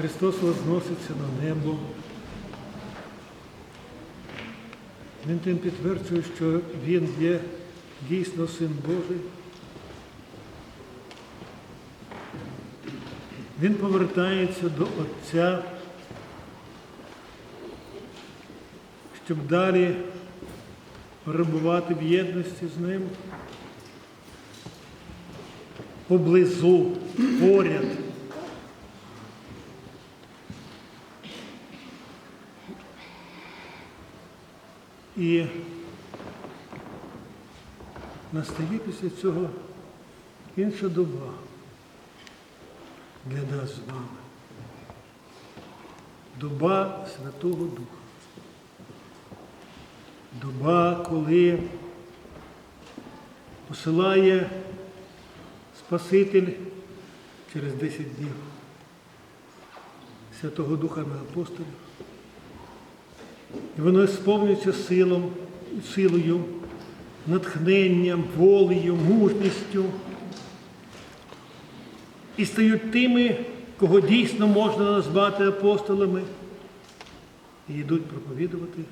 Христос возноситься на небо. Він тим підтверджує, що Він є дійсно Син Божий. Він повертається до Отця, щоб далі перебувати в єдності з ним, поблизу, поряд. І настає після цього інша доба для нас з вами. Доба Святого Духа. Доба, коли посилає Спаситель через 10 днів Святого Духа на апостолів. І воно сповнюється силом, силою, натхненням, волею, мужністю. І стають тими, кого дійсно можна назвати апостолами, і йдуть проповідувати.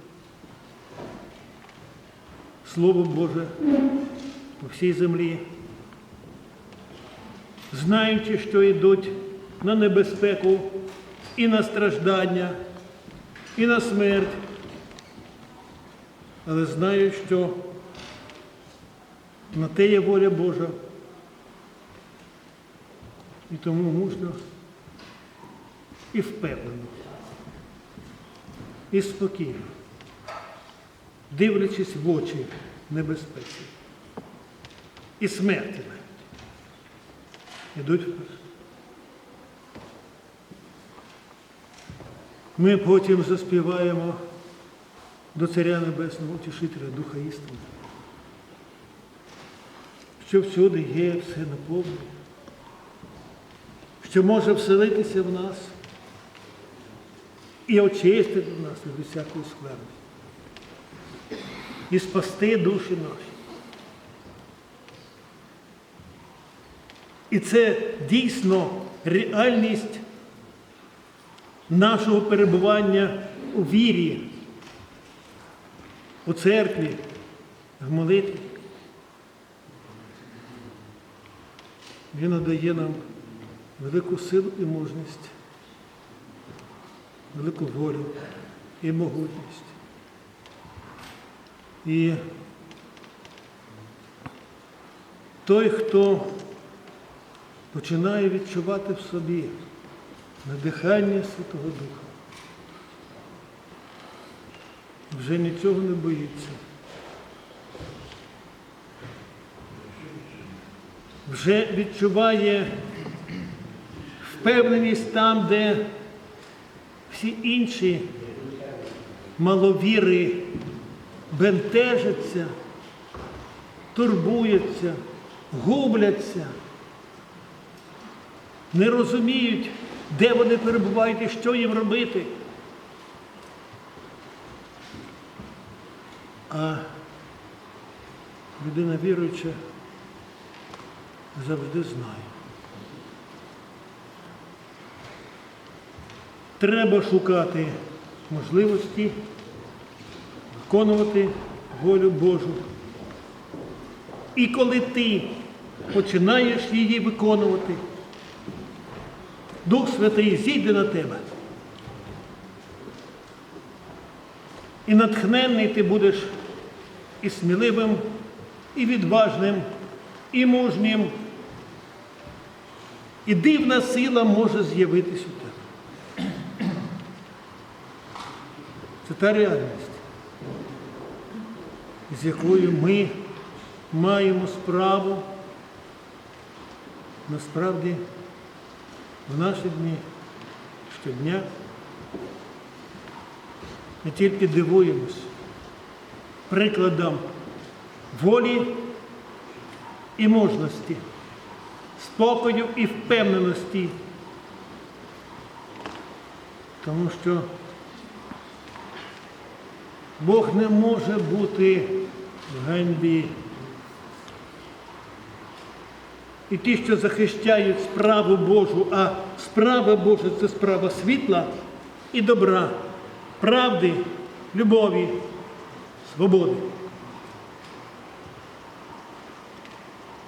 Слово Боже по всій землі, знаючи, що йдуть на небезпеку і на страждання, і на смерть, але знаю, що на те є воля Божа. І тому мужно і впевнено, і спокійно, дивлячись в очі небезпеці і смерті ідуть вперед. Ми потім заспіваємо до Царя Небесного Утішителя Духа істини, що всюди є все наповнене, що може вселитися в нас і очистити нас від усякої скверни, і спасти душі наші. І це дійсно реальність нашого перебування у вірі, у церкві, в молитві. Він надає нам велику силу і мужність, велику волю і могутність. І той, хто починає відчувати в собі надихання Святого Духа, вже нічого не боїться. Вже відчуває впевненість там, де всі інші маловіри бентежаться, турбуються, губляться, не розуміють, де вони перебувають і що їм робити. А людина віруюча завжди знає. Треба шукати можливості виконувати волю Божу. І коли ти починаєш її виконувати, Дух Святий зійде на тебе. І натхненний ти будеш і сміливим, і відважним, і мужнім. І дивна сила може з'явитися у тебе. Це та реальність, з якою ми маємо справу насправді в наші дні щодня. Ми тільки дивуємось прикладам волі і мужності, спокою і впевненості. Тому що Бог не може бути в ганьбі. І ті, що захищають справу Божу, а справа Божа це справа світла і добра, правди, любові, свободи.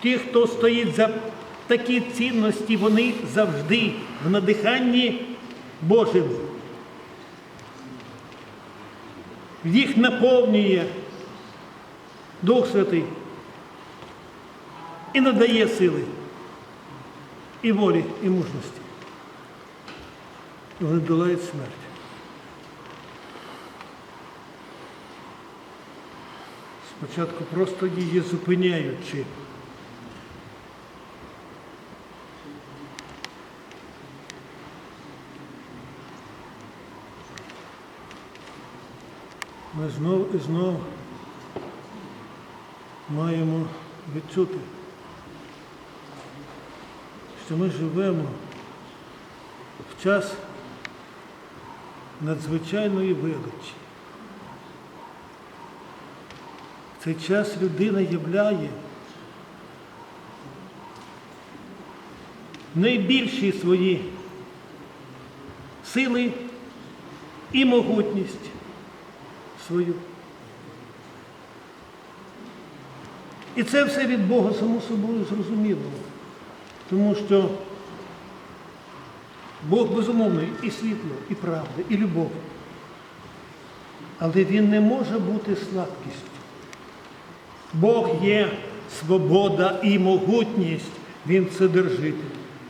Ті, хто стоїть за такі цінності, вони завжди в надиханні Божим. Їх наповнює Дух Святий і надає сили, і волі, і мужності. Вони долають смерть. Спочатку просто її зупиняючи. Ми знов і знов маємо відчути, що ми живемо в час надзвичайної величі. В цей час людина являє найбільші свої сили і могутність свою. І це все від Бога само собою зрозуміло. Тому що Бог безумовний і світло, і правда, і любов. Але Він не може бути слабкістю. Бог є свобода і могутність. Він це держитель.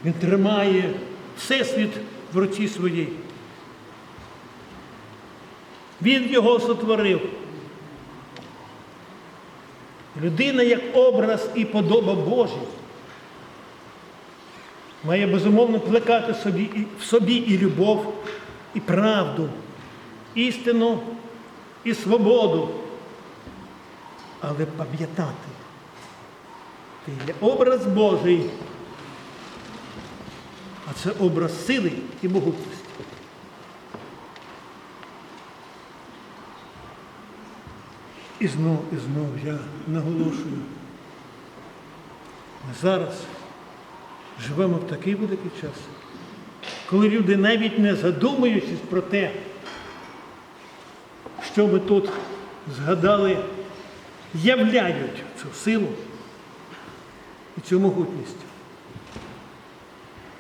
Він тримає Всесвіт в руці своїй. Він його сотворив. Людина як образ і подоба Божий має безумовно плекати собі, в собі і любов, і правду, істину і свободу. Але пам'ятати, ти є образ Божий, а це образ сили і могутності. І знов, і знов я наголошую. Ми зараз живемо в такий великий час, коли люди навіть не задумуючись про те, що ми тут згадали, являють цю силу і цю могутність.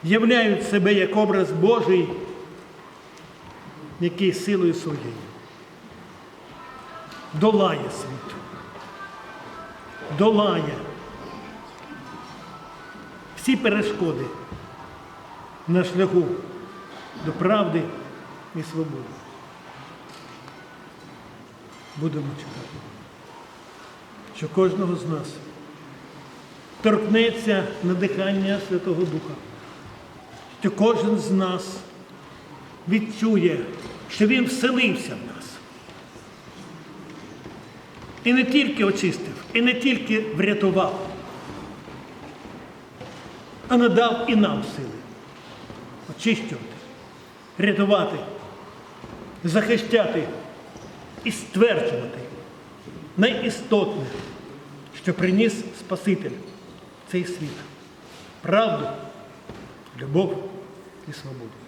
Являють себе як образ Божий, який силою своєю долає світ. Долає всі перешкоди на шляху до правди і свободи. Будемо чекати, що кожного з нас торкнеться надихання Святого Духа, що кожен з нас відчує, що Він вселився в нас. І не тільки очистив, і не тільки врятував, а надав і нам сили очищувати, рятувати, захищати і стверджувати найістотне, що приніс Спаситель в цей світ правду, любов і свободу.